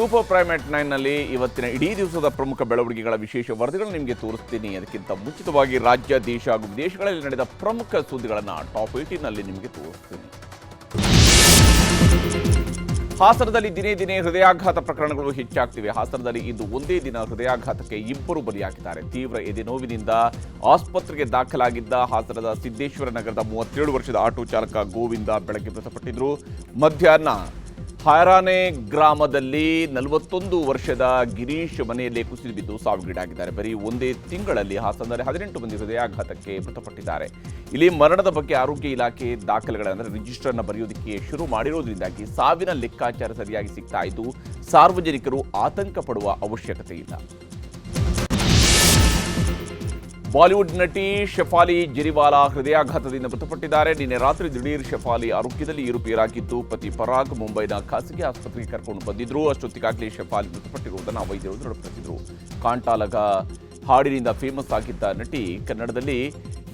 Super primate ನೈನ್ನಲ್ಲಿ ಇವತ್ತಿನ ಇಡೀ ದಿವಸದ ಪ್ರಮುಖ ಬೆಳವಣಿಗೆಗಳ ವಿಶೇಷ ವರದಿಗಳನ್ನು ನಿಮಗೆ ತೋರಿಸ್ತೀನಿ. ಅದಕ್ಕಿಂತ ಮುಂಚಿತವಾಗಿ ರಾಜ್ಯ ದೇಶ ಹಾಗೂ ವಿದೇಶಗಳಲ್ಲಿ ನಡೆದ ಪ್ರಮುಖ ಸುದ್ದಿಗಳನ್ನು ಟಾಪ್ ಏಟಿನಲ್ಲಿ ನಿಮಗೆ ತೋರಿಸ್ತೀನಿ. ಹಾಸನದಲ್ಲಿ ದಿನೇ ದಿನೇ ಹೃದಯಾಘಾತ ಪ್ರಕರಣಗಳು ಹೆಚ್ಚಾಗ್ತಿವೆ. ಹಾಸನದಲ್ಲಿ ಇಂದು ಒಂದೇ ದಿನ ಹೃದಯಾಘಾತಕ್ಕೆ ಇಬ್ಬರು ಬಲಿಯಾಗಿದ್ದಾರೆ. ತೀವ್ರ ಎದೆನೋವಿನಿಂದ ಆಸ್ಪತ್ರೆಗೆ ದಾಖಲಾಗಿದ್ದ ಹಾಸನದ ಸಿದ್ದೇಶ್ವರ ನಗರದ ಮೂವತ್ತೇಳು ವರ್ಷದ ಆಟೋ ಚಾಲಕ ಗೋವಿಂದ ಬೆಳಗ್ಗೆ ಮೃತಪಟ್ಟಿದ್ರು. ಮಧ್ಯಾಹ್ನ ಹಾರಾನೆ ಗ್ರಾಮದಲ್ಲಿ ನಲವತ್ತೊಂದು ವರ್ಷದ ಗಿರೀಶ್ ಮನೆಯಲ್ಲೇ ಕುಸಿದು ಬಿದ್ದು ಸಾವಿಗೀಡಾಗಿದ್ದಾರೆ. ಬರೀ ಒಂದೇ ತಿಂಗಳಲ್ಲಿ ಹಾಸನದಲ್ಲಿ ಹದಿನೆಂಟು ಮಂದಿ ಹೃದಯಾಘಾತಕ್ಕೆ ಮೃತಪಟ್ಟಿದ್ದಾರೆ. ಇಲ್ಲಿ ಮರಣದ ಬಗ್ಗೆ ಆರೋಗ್ಯ ಇಲಾಖೆ ದಾಖಲೆಗಳ ಅಂದರೆ ರಿಜಿಸ್ಟರ್ನ ಬರೆಯೋದಕ್ಕೆ ಶುರು ಮಾಡಿರೋದ್ರಿಂದಾಗಿ ಸಾವಿನ ಲೆಕ್ಕಾಚಾರ ಸರಿಯಾಗಿ ಸಿಗ್ತಾ ಇದ್ದು, ಸಾರ್ವಜನಿಕರು ಆತಂಕ ಪಡುವ ಅವಶ್ಯಕತೆ ಇಲ್ಲ. ಬಾಲಿವುಡ್ ನಟಿ ಶೆಫಾಲಿ ಜೆರಿವಾಲಾ ಹೃದಯಾಘಾತದಿಂದ ಮೃತಪಟ್ಟಿದ್ದಾರೆ. ನಿನ್ನೆ ರಾತ್ರಿ ದಿಢೀರ್ ಶೆಫಾಲಿ ಆರೋಗ್ಯದಲ್ಲಿ ಏರುಪೇರಾಗಿದ್ದು, ಪತಿ ಪರಾಗ್ ಮುಂಬೈನ ಖಾಸಗಿ ಆಸ್ಪತ್ರೆಗೆ ಕರ್ಕೊಂಡು ಬಂದಿದ್ರು. ಅಷ್ಟೊತ್ತಿಗಾಗಲೇ ಶಫಾಲಿ ಮೃತಪಟ್ಟಿರುವುದನ್ನು ವೈದ್ಯರು ದೃಢಪಡಿಸಿದ್ರು. ಕಾಂಟಾಲಗ ಹಾಡಿನಿಂದ ಫೇಮಸ್ ಆಗಿದ್ದ ನಟಿ ಕನ್ನಡದಲ್ಲಿ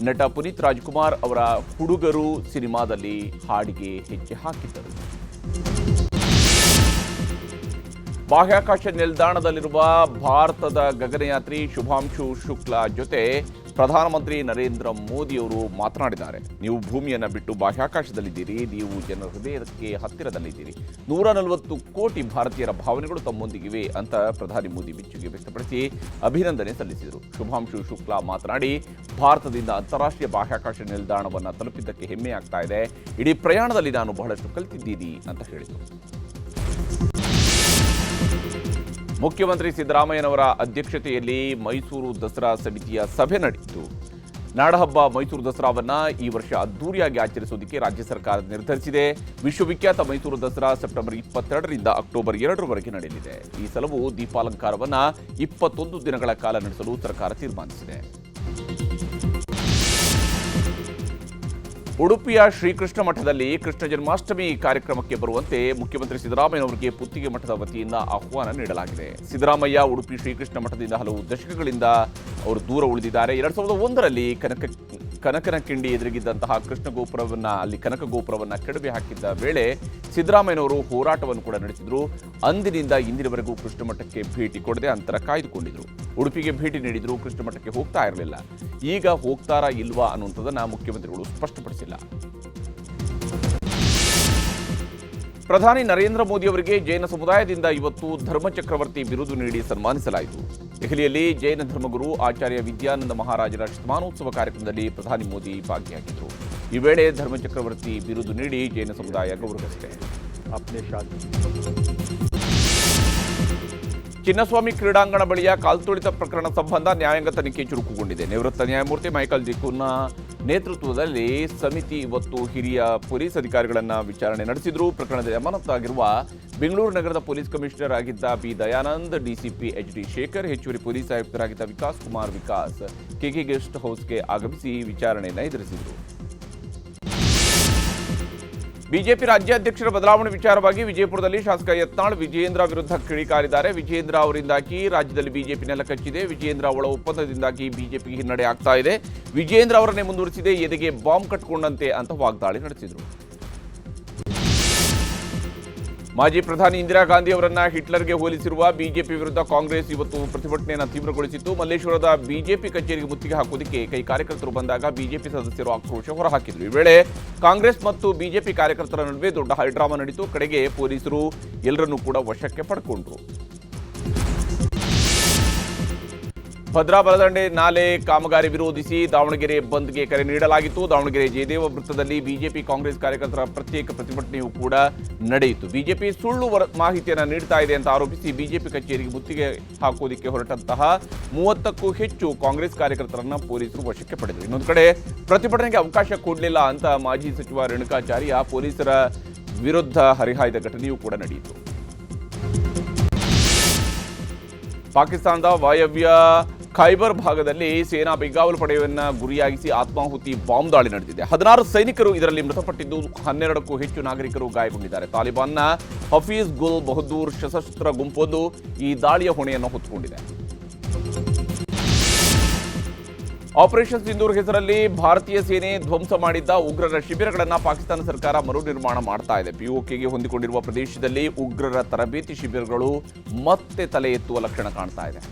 ನಟ ಪುನೀತ್ ರಾಜ್ಕುಮಾರ್ ಅವರ ಹುಡುಗರು ಸಿನಿಮಾದಲ್ಲಿ ಹಾಡಿಗೆ ಹೆಜ್ಜೆ ಹಾಕಿದ್ದರು. ಬಾಹ್ಯಾಕಾಶ ನಿಲ್ದಾಣದಲ್ಲಿರುವ ಭಾರತದ ಗಗನಯಾತ್ರಿ ಶುಭಾಂಶು ಶುಕ್ಲಾ ಜೊತೆ ಪ್ರಧಾನಮಂತ್ರಿ ನರೇಂದ್ರ ಮೋದಿಯವರು ಮಾತನಾಡಿದ್ದಾರೆ. ನೀವು ಭೂಮಿಯನ್ನು ಬಿಟ್ಟು ಬಾಹ್ಯಾಕಾಶದಲ್ಲಿದ್ದೀರಿ, ನೀವು ಜನರ ಹೃದಯಕ್ಕೆ ಹತ್ತಿರದಲ್ಲಿದ್ದೀರಿ. ನೂರ ನಲವತ್ತು ಕೋಟಿ ಭಾರತೀಯರ ಭಾವನೆಗಳು ತಮ್ಮೊಂದಿಗಿವೆ ಅಂತ ಪ್ರಧಾನಿ ಮೋದಿ ಮೆಚ್ಚುಗೆ ವ್ಯಕ್ತಪಡಿಸಿ ಅಭಿನಂದನೆ ಸಲ್ಲಿಸಿದರು. ಶುಭಾಂಶು ಶುಕ್ಲಾ ಮಾತನಾಡಿ, ಭಾರತದಿಂದ ಅಂತಾರಾಷ್ಟ್ರೀಯ ಬಾಹ್ಯಾಕಾಶ ನಿಲ್ದಾಣವನ್ನು ತಲುಪಿದ್ದಕ್ಕೆ ಹೆಮ್ಮೆ ಆಗ್ತಾ ಇದೆ. ಇಡೀ ಪ್ರಯಾಣದಲ್ಲಿ ನಾನು ಬಹಳಷ್ಟು ಕಲಿತಿದ್ದೀನಿ ಅಂತ ಹೇಳಿದರು. ಮುಖ್ಯಮಂತ್ರಿ ಸಿದ್ದರಾಮಯ್ಯನವರ ಅಧ್ಯಕ್ಷತೆಯಲ್ಲಿ ಮೈಸೂರು ದಸರಾ ಸಮಿತಿಯ ಸಭೆ ನಡೆಯಿತು. ನಾಡಹಬ್ಬ ಮೈಸೂರು ದಸರಾವನ್ನ ಈ ವರ್ಷ ಅದ್ದೂರಿಯಾಗಿ ಆಚರಿಸುವುದಕ್ಕೆ ರಾಜ್ಯ ಸರ್ಕಾರ ನಿರ್ಧರಿಸಿದೆ. ವಿಶ್ವವಿಖ್ಯಾತ ಮೈಸೂರು ದಸರಾ ಸೆಪ್ಟೆಂಬರ್ ಇಪ್ಪತ್ತೆರಡರಿಂದ ಅಕ್ಟೋಬರ್ ಎರಡರವರೆಗೆ ನಡೆಯಲಿದೆ. ಈ ಸಲವು ದೀಪಾಲಂಕಾರವನ್ನು ಇಪ್ಪತ್ತೊಂದು ದಿನಗಳ ಕಾಲ ನಡೆಸಲು ಸರ್ಕಾರ ತೀರ್ಮಾನಿಸಿದೆ. ಉಡುಪಿಯ ಶ್ರೀಕೃಷ್ಣ ಮಠದಲ್ಲಿ ಕೃಷ್ಣ ಜನ್ಮಾಷ್ಟಮಿ ಕಾರ್ಯಕ್ರಮಕ್ಕೆ ಬರುವಂತೆ ಮುಖ್ಯಮಂತ್ರಿ ಸಿದ್ದರಾಮಯ್ಯನವರಿಗೆ ಪುತ್ತಿಗೆ ಮಠದ ವತಿಯಿಂದ ಆಹ್ವಾನ ನೀಡಲಾಗಿದೆ. ಸಿದ್ದರಾಮಯ್ಯ ಉಡುಪಿ ಶ್ರೀಕೃಷ್ಣ ಮಠದಿಂದ ಹಲವು ದಶಕಗಳಿಂದ ಅವರು ದೂರ ಉಳಿದಿದ್ದಾರೆ. ಎರಡ್ ಸಾವಿರದ ಒಂದರಲ್ಲಿ ಕನಕ, ಕನಕನ ಕಿಂಡಿ ಎದುರಿಗಿದ್ದಂತಹ ಕೃಷ್ಣ ಗೋಪುರವನ್ನ, ಅಲ್ಲಿ ಕನಕ ಗೋಪುರವನ್ನ ಕೆಡವಿ ಹಾಕಿದ್ದ ವೇಳೆ ಸಿದ್ದರಾಮಯ್ಯನವರು ಹೋರಾಟವನ್ನು ಕೂಡ ನಡೆಸಿದ್ರು. ಅಂದಿನಿಂದ ಇಂದಿನವರೆಗೂ ಕೃಷ್ಣ ಮಠಕ್ಕೆ ಭೇಟಿ ಕೊಡದೆ ಅಂತರ ಕಾಯ್ದುಕೊಂಡಿದ್ರು. ಉಡುಪಿಗೆ ಭೇಟಿ ನೀಡಿದರೂ ಕೃಷ್ಣ ಮಠಕ್ಕೆ ಹೋಗ್ತಾ ಇರಲಿಲ್ಲ. ಈಗ ಹೋಗ್ತಾರಾ ಇಲ್ವಾ ಅನ್ನುವಂಥದ್ದನ್ನು ಮುಖ್ಯಮಂತ್ರಿಗಳು ಸ್ಪಷ್ಟಪಡಿಸಿಲ್ಲ. ಪ್ರಧಾನಿ ನರೇಂದ್ರ ಮೋದಿ ಅವರಿಗೆ ಜೈನ ಸಮುದಾಯದಿಂದ ಇವತ್ತು ಧರ್ಮಚಕ್ರವರ್ತಿ ಬಿರುದು ನೀಡಿ ಸನ್ಮಾನಿಸಲಾಯಿತು. ದೆಹಲಿಯಲ್ಲಿ ಜೈನ ಧರ್ಮಗುರು ಆಚಾರ್ಯ ವಿದ್ಯಾನಂದ ಮಹಾರಾಜರ ಶತಮಾನೋತ್ಸವ ಕಾರ್ಯಕ್ರಮದಲ್ಲಿ ಪ್ರಧಾನಿ ಮೋದಿ ಭಾಗಿಯಾಗಿದ್ದರು ಈ ವೇಳೆ ಧರ್ಮಚಕ್ರವರ್ತಿ ಬಿರುದು ನೀಡಿ ಜೈನ ಸಮುದಾಯ ಗೌರವಿಸಿದೆ. ಚಿನ್ನಸ್ವಾಮಿ ಕ್ರೀಡಾಂಗಣ ಬಳಿಯ ಕಾಲ್ತುಳಿತ ಪ್ರಕರಣ ಸಂಬಂಧ ನ್ಯಾಯಾಂಗ ತನಿಖೆ ಚುರುಕುಗೊಂಡಿದೆ. ನಿವೃತ್ತ ನ್ಯಾಯಮೂರ್ತಿ ಮೈಕಲ್ ಜಿಕುನ್ನ ನೇತೃತ್ವದಲ್ಲಿ ಸಮಿತಿ ಇವತ್ತು ಹಿರಿಯ ಪೊಲೀಸ್ ಅಧಿಕಾರಿಗಳನ್ನ ವಿಚಾರಣೆ ನಡೆಸಿದ್ರು. ಪ್ರಕರಣದಲ್ಲಿ ಅಮಾನತಾಗಿರುವ ಬೆಂಗಳೂರು ನಗರದ ಪೊಲೀಸ್ ಕಮಿಷನರ್ ಆಗಿದ್ದ B Dayanand, DCP H D Shekhar, ಹೆಚ್ಚುವರಿ ಪೊಲೀಸ್ ಆಯುಕ್ತರಾಗಿದ್ದ ವಿಕಾಸ್ ಕುಮಾರ್ ವಿಕಾಸ್, ಕೆಕೆ ಗೆಸ್ಟ್ ಹೌಸ್ಗೆ ಆಗಮಿಸಿ ವಿಚಾರಣೆಯನ್ನು ಎದುರಿಸಿದರು. ಬಿಜೆಪಿ ರಾಜ್ಯಾಧ್ಯಕ್ಷರ ಬದಲಾವಣೆ ವಿಚಾರವಾಗಿ ವಿಜಯಪುರದಲ್ಲಿ ಶಾಸಕ ಯತ್ನಾಳ್ ವಿಜಯೇಂದ್ರ ವಿರುದ್ಧ ಕಿಡಿಕಾರಿದ್ದಾರೆ. ವಿಜಯೇಂದ್ರ ಅವರಿಂದಾಗಿ ರಾಜ್ಯದಲ್ಲಿ ಬಿಜೆಪಿ ನೆಲ ಕಚ್ಚಿದೆ. ವಿಜಯೇಂದ್ರ ಅವಳ ಒಪ್ಪಂದದಿಂದಾಗಿ ಬಿಜೆಪಿಗೆ ಹಿನ್ನಡೆ ಆಗ್ತಾ ಇದೆ. ವಿಜಯೇಂದ್ರ ಅವರನ್ನೇ ಮುಂದುವರಿಸಿದೆ. ಎದೆಗೆ ಬಾಂಬ್ ಕಟ್ಕೊಂಡಂತೆ ಅಂತ ವಾಗ್ದಾಳಿ ನಡೆಸಿದರು. ಮಾಜಿ ಪ್ರಧಾನಿ ಇಂದಿರಾ ಗಾಂಧಿ ಅವರನ್ನ ಹಿಟ್ಲರ್ಗೆ ಹೋಲಿಸಿರುವ ಬಿಜೆಪಿ ವಿರುದ್ಧ ಕಾಂಗ್ರೆಸ್ ಇವತ್ತು ಪ್ರತಿಭಟನೆಯನ್ನು ತೀವ್ರಗೊಳಿಸಿತ್ತು. ಮಲ್ಲೇಶ್ವರದ ಬಿಜೆಪಿ ಕಚೇರಿಗೆ ಮುತ್ತಿಗೆ ಹಾಕುವುದಕ್ಕೆ ಕೈ ಕಾರ್ಯಕರ್ತರು ಬಂದಾಗ ಬಿಜೆಪಿ ಸದಸ್ಯರು ಆಕ್ರೋಶ ಹೊರಹಾಕಿದ್ರು. ಈ ವೇಳೆ ಕಾಂಗ್ರೆಸ್ ಮತ್ತು ಬಿಜೆಪಿ ಕಾರ್ಯಕರ್ತರ ನಡುವೆ ದೊಡ್ಡ ಹೈಡ್ರಾಮಾ ನಡೆಯಿತು ಕಡೆಗೆ ಪೊಲೀಸರು ಎಲ್ಲರನ್ನೂ ಕೂಡ ವಶಕ್ಕೆ ಪಡ್ಕೊಂಡ್ರು. ಭದ್ರಾ ಬಲದಂಡೆ ನಾಲೆ ಕಾಮಗಾರಿ ವಿರೋಧಿಸಿ ದಾವಣಗೆರೆ ಬಂದ್ಗೆ ಕರೆ ನೀಡಲಾಗಿತ್ತು. ದಾವಣಗೆರೆ ಜಯದೇವ ವೃತ್ತದಲ್ಲಿ ಬಿಜೆಪಿ ಕಾಂಗ್ರೆಸ್ ಕಾರ್ಯಕರ್ತರ ಪ್ರತ್ಯೇಕ ಪ್ರತಿಭಟನೆಯೂ ಕೂಡ ನಡೆಯಿತು. ಬಿಜೆಪಿ ಸುಳ್ಳು ಮಾಹಿತಿಯನ್ನು ನೀಡ್ತಾ ಇದೆ ಅಂತ ಆರೋಪಿಸಿ ಬಿಜೆಪಿ ಕಚೇರಿಗೆ ಮುತ್ತಿಗೆ ಹಾಕೋದಿಕ್ಕೆ ಹೊರಟಂತಹ ಮೂವತ್ತಕ್ಕೂ ಹೆಚ್ಚು ಕಾಂಗ್ರೆಸ್ ಕಾರ್ಯಕರ್ತರನ್ನ ಪೊಲೀಸರು ವಶಕ್ಕೆ ಪಡೆದರು. ಇನ್ನೊಂದು ಕಡೆ ಪ್ರತಿಭಟನೆಗೆ ಅವಕಾಶ ಕೊಡಲಿಲ್ಲ ಅಂತ ಮಾಜಿ ಸಚಿವ ರೇಣುಕಾಚಾರ್ಯ ಪೊಲೀಸರ ವಿರುದ್ಧ ಹರಿಹಾಯ್ದ ಘಟನೆಯೂ ಕೂಡ ನಡೆಯಿತು. ಪಾಕಿಸ್ತಾನದ ವಾಯವ್ಯ ಖೈಬರ್ ಭಾಗದಲ್ಲಿ ಸೇನಾ ಬೆಂಗಾವಲು ಪಡೆಯನ್ನು ಗುರಿಯಾಗಿಸಿ ಆತ್ಮಾಹುತಿ ಬಾಂಬ್ ದಾಳಿ ನಡೆದಿದೆ. ಹದಿನಾರು ಸೈನಿಕರು ಇದರಲ್ಲಿ ಮೃತಪಟ್ಟಿದ್ದು ಹನ್ನೆರಡಕ್ಕೂ ಹೆಚ್ಚು ನಾಗರಿಕರು ಗಾಯಗೊಂಡಿದ್ದಾರೆ. ತಾಲಿಬಾನ್ನ ಹಫೀಜ್ ಗುಲ್ ಬಹದ್ದೂರ್ ಸಶಸ್ತ್ರ ಗುಂಪೊಂದು ಈ ದಾಳಿಯ ಹೊಣೆಯನ್ನು ಹೊತ್ತುಕೊಂಡಿದೆ. ಆಪರೇಷನ್ ಸಿಂಧೂರ್ ಹೆಸರಲ್ಲಿ ಭಾರತೀಯ ಸೇನೆ ಧ್ವಂಸ ಮಾಡಿದ್ದ ಉಗ್ರರ ಶಿಬಿರಗಳನ್ನು ಪಾಕಿಸ್ತಾನ ಸರ್ಕಾರ ಮರು ನಿರ್ಮಾಣ ಮಾಡ್ತಾ ಇದೆ. ಪಿಒಕೆಗೆ ಹೊಂದಿಕೊಂಡಿರುವ ಪ್ರದೇಶದಲ್ಲಿ ಉಗ್ರರ ತರಬೇತಿ ಶಿಬಿರಗಳು ಮತ್ತೆ ತಲೆ ಎತ್ತುವ ಲಕ್ಷಣ ಕಾಣ್ತಾ ಇದೆ.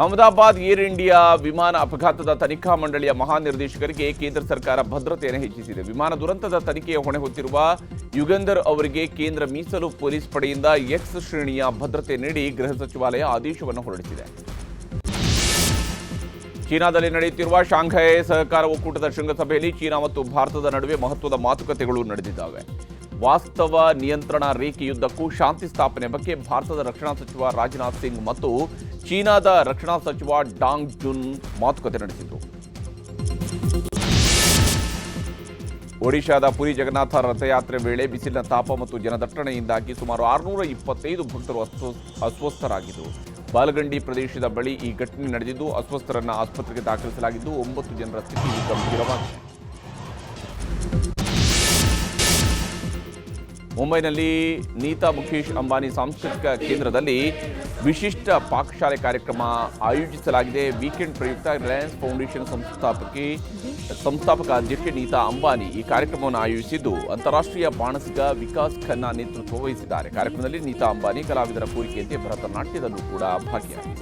ಅಹಮದಾಬಾದ್ ಏರ್ ಇಂಡಿಯಾ ವಿಮಾನ ಅಪಘಾತದ ತನಿಖಾ ಮಂಡಳಿಯ ಮಹಾನಿರ್ದೇಶಕರಿಗೆ ಕೇಂದ್ರ ಸರ್ಕಾರ ಭದ್ರತೆಯನ್ನು ಹೆಚ್ಚಿಸಿದೆ. ವಿಮಾನ ದುರಂತದ ತನಿಖೆಯ ಹೊಣೆ ಹೊತ್ತಿರುವ ಯುಗಂಧರ್ ಅವರಿಗೆ ಕೇಂದ್ರ ಮೀಸಲು ಪೊಲೀಸ್ ಪಡೆಯಿಂದ ಎಕ್ಸ್ ಶ್ರೇಣಿಯ ಭದ್ರತೆ ನೀಡಿ ಗೃಹ ಸಚಿವಾಲಯ ಆದೇಶವನ್ನು ಹೊರಡಿಸಿದೆ. ಚೀನಾದಲ್ಲಿ ನಡೆಯುತ್ತಿರುವ ಶಾಂಘೈ ಸಹಕಾರ ಒಕ್ಕೂಟದ ಶೃಂಗಸಭೆಯಲ್ಲಿ ಚೀನಾ ಮತ್ತು ಭಾರತದ ನಡುವೆ ಮಹತ್ವದ ಮಾತುಕತೆಗಳು ನಡೆದಿದ್ದಾವೆ. ವಾಸ್ತವ ನಿಯಂತ್ರಣ ರೇಖೆಯುದ್ದಕ್ಕೂ ಶಾಂತಿ ಸ್ಥಾಪನೆ ಬಗ್ಗೆ ಭಾರತದ ರಕ್ಷಣಾ ಸಚಿವ ರಾಜನಾಥ್ ಸಿಂಗ್ ಮತ್ತು ಚೀನಾದ ರಕ್ಷಣಾ ಸಚಿವ ಡಾಂಗ್ ಜುನ್ ಮಾತುಕತೆ ನಡೆಸಿದರು. ಒಡಿಶಾದ ಪುರಿ ಜಗನ್ನಾಥ ರಥಯಾತ್ರೆ ವೇಳೆ ಬಿಸಿಲಿನ ತಾಪ ಮತ್ತು ಜನದಟ್ಟಣೆಯಿಂದಾಗಿ ಸುಮಾರು ಆರುನೂರ ಇಪ್ಪತ್ತೈದು ಭಕ್ತರು ಅಸ್ವ ಅಸ್ವಸ್ಥರಾಗಿದ್ದರು ಬಾಲಗಂಡಿ ಪ್ರದೇಶದ ಬಳಿ ಈ ಘಟನೆ ನಡೆದಿದ್ದು, ಅಸ್ವಸ್ಥರನ್ನು ಆಸ್ಪತ್ರೆಗೆ ದಾಖಲಿಸಲಾಗಿದ್ದು, ಒಂಬತ್ತು ಜನರ ಸ್ಥಿತಿ ಗಂಭೀರವಾಗಿದೆ. ಮುಂಬೈನಲ್ಲಿ ನೀತಾ ಮುಖೇಶ್ ಅಂಬಾನಿ ಸಾಂಸ್ಕೃತಿಕ ಕೇಂದ್ರದಲ್ಲಿ ವಿಶಿಷ್ಟ ಪಾಕಶಾಲೆ ಕಾರ್ಯಕ್ರಮ ಆಯೋಜಿಸಲಾಗಿದೆ. ವೀಕೆಂಡ್ ಪ್ರಯುಕ್ತ ರಿಲಯನ್ಸ್ ಫೌಂಡೇಶನ್ ಸಂಸ್ಥಾಪಕಿ, ಸಂಸ್ಥಾಪಕ ಅಧ್ಯಕ್ಷೆ ನೀತಾ ಅಂಬಾನಿ ಈ ಕಾರ್ಯಕ್ರಮವನ್ನು ಆಯೋಜಿಸಿದ್ದು, ಅಂತಾರಾಷ್ಟ್ರೀಯ ಬಾಣಸಿಗ ವಿಕಾಸ್ ಖನ್ನಾ ನೇತೃತ್ವ ವಹಿಸಿದ್ದಾರೆ. ಕಾರ್ಯಕ್ರಮದಲ್ಲಿ ನೀತಾ ಅಂಬಾನಿ ಕಲಾವಿದರ ಕೋರಿಕೆಯಂತೆ ಭರತನಾಟ್ಯದಲ್ಲೂ ಕೂಡ ಭಾಗಿಯಾಗಿದ್ದಾರೆ.